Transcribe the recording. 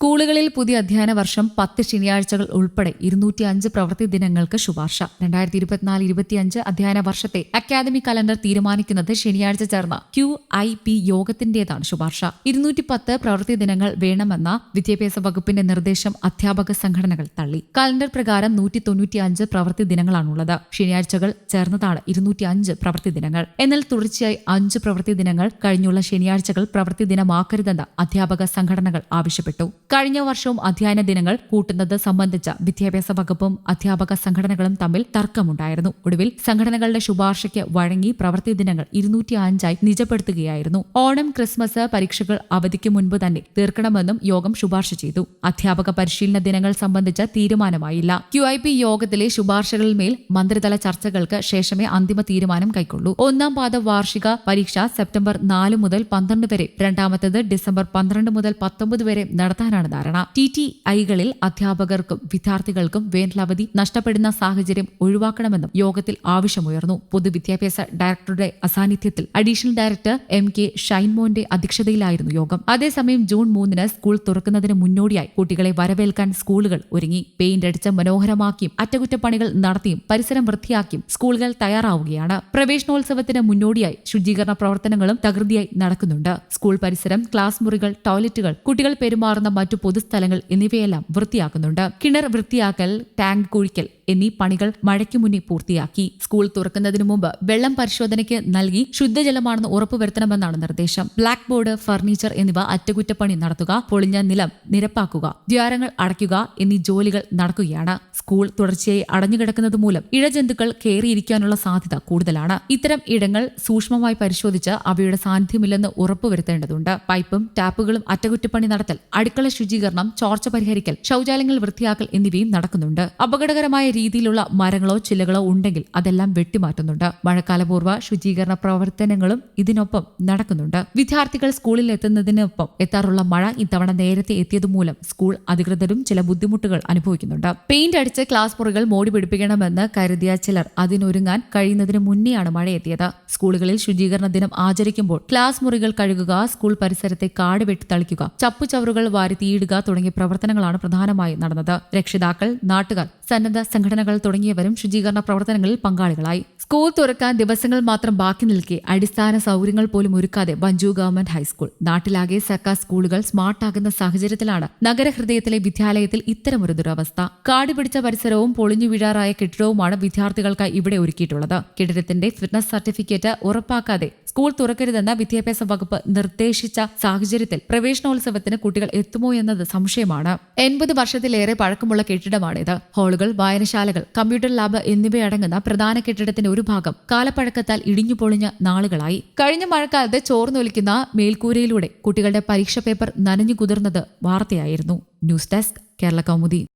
സ്കൂളുകളിൽ പുതിയ അധ്യയന വർഷം പത്ത് ശനിയാഴ്ചകൾ ഉൾപ്പെടെ ഇരുന്നൂറ്റി അഞ്ച് പ്രവൃത്തി ദിനങ്ങൾക്ക് ശുപാർശ. രണ്ടായിരത്തി ഇരുപത്തിനാല് ഇരുപത്തിയഞ്ച് അധ്യയന വർഷത്തെ അക്കാദമിക് കലണ്ടർ തീരുമാനിക്കുന്നത് ശനിയാഴ്ച ചേർന്ന ക്യു ഐ പി യോഗത്തിന്റേതാണ് ശുപാർശ. ഇരുന്നൂറ്റി പത്ത് പ്രവൃത്തി ദിനങ്ങൾ വേണമെന്ന വിദ്യാഭ്യാസ വകുപ്പിന്റെ നിർദ്ദേശം അധ്യാപക സംഘടനകൾ തള്ളി. കലണ്ടർ പ്രകാരം നൂറ്റി തൊണ്ണൂറ്റി അഞ്ച് പ്രവൃത്തി ദിനങ്ങളാണുള്ളത്. ശനിയാഴ്ചകൾ ചേർന്നതാണ് ഇരുന്നൂറ്റി അഞ്ച് പ്രവൃത്തി ദിനങ്ങൾ. എന്നാൽ തുടർച്ചയായി അഞ്ച് പ്രവൃത്തി ദിനങ്ങൾ കഴിഞ്ഞുള്ള ശനിയാഴ്ചകൾ പ്രവൃത്തി ദിനമാക്കരുതെന്ന് അധ്യാപക സംഘടനകൾ ആവശ്യപ്പെട്ടു. കഴിഞ്ഞ വർഷവും അധ്യയന ദിനങ്ങൾ കൂട്ടുന്നത് സംബന്ധിച്ച വിദ്യാഭ്യാസ വകുപ്പും അധ്യാപക സംഘടനകളും തമ്മിൽ തർക്കമുണ്ടായിരുന്നു. ഒടുവിൽ സംഘടനകളുടെ ശുപാർശയ്ക്ക് വഴങ്ങി പ്രവൃത്തി ദിനങ്ങൾ ഇരുന്നൂറ്റി അഞ്ചായി നിജപ്പെടുത്തുകയായിരുന്നു. ഓണം ക്രിസ്മസ് പരീക്ഷകൾ അവധിക്ക് മുൻപ് തന്നെ തീർക്കണമെന്നും യോഗം ശുപാർശ ചെയ്തു. അധ്യാപക പരിശീലന ദിനങ്ങൾ സംബന്ധിച്ച തീരുമാനമായില്ല. ക്യു ഐ പി യോഗത്തിലെ ശുപാർശകളിന്മേൽ മന്ത്രിതല ചർച്ചകൾക്ക് ശേഷമേ അന്തിമ തീരുമാനം കൈക്കൊള്ളൂ. ഒന്നാം പാദ വാർഷിക പരീക്ഷ സെപ്റ്റംബർ നാല് മുതൽ പന്ത്രണ്ട് വരെ രണ്ടാമത്തേത് ഡിസംബർ പന്ത്രണ്ട് മുതൽ പത്തൊമ്പത് വരെ നടത്താനാണ് ധാരണ. ടി ടി ഐകളിൽ അധ്യാപകർക്കും വിദ്യാർത്ഥികൾക്കും വേനലവധി നഷ്ടപ്പെടുന്ന സാഹചര്യം ഒഴിവാക്കണമെന്നും യോഗത്തിൽ ആവശ്യമുയർന്നു. പൊതുവിദ്യാഭ്യാസ ഡയറക്ടറുടെ അസാന്നിധ്യത്തിൽ അഡീഷണൽ ഡയറക്ടർ എം കെ ഷൈൻമോന്റെ അധ്യക്ഷതയിലായിരുന്നു യോഗം. അതേസമയം ജൂൺ മൂന്നിന് സ്കൂൾ തുറക്കുന്നതിന് മുന്നോടിയായി കുട്ടികളെ വരവേൽക്കാൻ സ്കൂളുകൾ ഒരുങ്ങി. പെയിന്റ് അടിച്ച് മനോഹരമാക്കിയും അറ്റകുറ്റപ്പണികൾ നടത്തിയും പരിസരം വൃത്തിയാക്കിയും സ്കൂളുകൾ തയ്യാറാവുകയാണ്. പ്രവേശനോത്സവത്തിന് മുന്നോടിയായി ശുചീകരണ പ്രവർത്തനങ്ങളും തകൃതിയായി നടക്കുന്നുണ്ട്. സ്കൂൾ പരിസരം ക്ലാസ് മുറികൾ ടോയ്ലറ്റുകൾ കുട്ടികൾ പെരുമാറുന്ന പൊതുസ്ഥലങ്ങൾ എന്നിവയെല്ലാം വൃത്തിയാക്കുന്നുണ്ട്. കിണർ വൃത്തിയാക്കൽ ടാങ്ക് കുഴിക്കൽ എന്നീ പണികൾ മഴയ്ക്ക് മുന്നേ പൂർത്തിയാക്കി. സ്കൂൾ തുറക്കുന്നതിനു മുമ്പ് വെള്ളം പരിശോധനയ്ക്ക് നൽകി ശുദ്ധജലമാണെന്ന് ഉറപ്പുവരുത്തണമെന്നാണ് നിർദ്ദേശം. ബ്ലാക്ക് ബോർഡ് ഫർണിച്ചർ എന്നിവ അറ്റകുറ്റപ്പണി നടത്തുക പൊളിഞ്ഞ നിലം നിരപ്പാക്കുക ദ്വാരങ്ങൾ അടയ്ക്കുക എന്നീ ജോലികൾ നടക്കുകയാണ്. സ്കൂൾ തുടർച്ചയായി അടഞ്ഞുകിടക്കുന്നത് മൂലം ഇഴജന്തുക്കൾ കയറിയിരിക്കാനുള്ള സാധ്യത കൂടുതലാണ്. ഇത്തരം ഇടങ്ങൾ സൂക്ഷ്മമായി പരിശോധിച്ച് അവയുടെ സാന്നിധ്യമില്ലെന്ന് ഉറപ്പുവരുത്തേണ്ടതുണ്ട്. പൈപ്പും ടാപ്പുകളും അറ്റകുറ്റപ്പണി നടത്തൽ അടുക്കള ശുചീകരണം ചോർച്ച പരിഹരിക്കൽ ശൗചാലയങ്ങൾ വൃത്തിയാക്കൽ എന്നിവയും നടക്കുന്നുണ്ട്. അപകടകരമായ രീതിയിലുള്ള മരങ്ങളോ ചില്ലകളോ ഉണ്ടെങ്കിൽ അതെല്ലാം വെട്ടിമാറ്റുന്നുണ്ട്. മഴക്കാലപൂർവ ശുചീകരണ പ്രവർത്തനങ്ങളും ഇതിനൊപ്പം നടക്കുന്നുണ്ട്. വിദ്യാർത്ഥികൾ സ്കൂളിൽ എത്തുന്നതിനൊപ്പം എത്താറുള്ള മഴ ഇത്തവണ നേരത്തെ എത്തിയതുമൂലം സ്കൂൾ അധികൃതരും ചില ബുദ്ധിമുട്ടുകൾ അനുഭവിക്കുന്നുണ്ട്. പെയിന്റ് അടിച്ച് ക്ലാസ് മുറികൾ മോടി പിടിപ്പിക്കണമെന്ന് കരുതിയ ചിലർ അതിനൊരുങ്ങാൻ കഴിയുന്നതിന് മുന്നെയാണ് മഴ എത്തിയത് സ്കൂളുകളിൽ ശുചീകരണ ദിനം ആചരിക്കുമ്പോൾ ക്ലാസ് മുറികൾ കഴുകുക സ്കൂൾ പരിസരത്തെ കാട് വെട്ടിത്തളിക്കുക ചപ്പുചവറുകൾ വാരി തീയിടുക തുടങ്ങിയ പ്രവർത്തനങ്ങളാണ് പ്രധാനമായും നടന്നത്. രക്ഷിതാക്കൾ നാട്ടുകാർ സന്നദ്ധ സംഘടനകൾ തുടങ്ങിയവരും ശുചീകരണ പ്രവർത്തനങ്ങളിൽ പങ്കാളികളായി. സ്കൂൾ തുറക്കാൻ ദിവസങ്ങൾ മാത്രം ബാക്കി നിൽക്കെ അടിസ്ഥാന സൗകര്യങ്ങൾ പോലും ഒരുക്കാതെ ബഞ്ചു ഗവൺമെന്റ് ഹൈസ്കൂൾ. നാട്ടിലാകെ സർക്കാർ സ്കൂളുകൾ സ്മാർട്ടാകുന്ന സാഹചര്യത്തിലാണ് നഗരഹൃദയത്തിലെ വിദ്യാലയത്തിൽ ഇത്തരമൊരു ദുരവസ്ഥ. കാട് പിടിച്ച പരിസരവും പൊളിഞ്ഞു വീഴാറായ കെട്ടിടവുമാണ് വിദ്യാർത്ഥികൾക്കായി ഇവിടെ ഒരുക്കിയിട്ടുള്ളത്. കെട്ടിടത്തിന്റെ ഫിറ്റ്നസ് സർട്ടിഫിക്കറ്റ് ഉറപ്പാക്കാതെ സ്കൂൾ തുറക്കരുതെന്ന വിദ്യാഭ്യാസ വകുപ്പ് നിർദ്ദേശിച്ച സാഹചര്യത്തിൽ പ്രവേശനോത്സവത്തിന് കുട്ടികൾ എത്തുമോ എന്നത് സംശയമാണ്. എൺപത് വർഷത്തിലേറെ പഴക്കമുള്ള കെട്ടിടമാണിത്. ഹാളുകൾ വായനശാലകൾ കമ്പ്യൂട്ടർ ലാബ് എന്നിവയടങ്ങുന്ന പ്രധാന കെട്ടിടത്തിന്റെ ഒരു ഭാഗം കാലപ്പഴക്കത്താൽ ഇടിഞ്ഞു പൊളിഞ്ഞ നാളുകളായി. കഴിഞ്ഞ മഴക്കാലത്ത് ചോർന്നൊലിക്കുന്ന മേൽക്കൂരയിലൂടെ കുട്ടികളുടെ പരീക്ഷ പേപ്പർ നനഞ്ഞു കുതിർന്നത് വാർത്തയായിരുന്നു. News desk Kerala Kaumudi.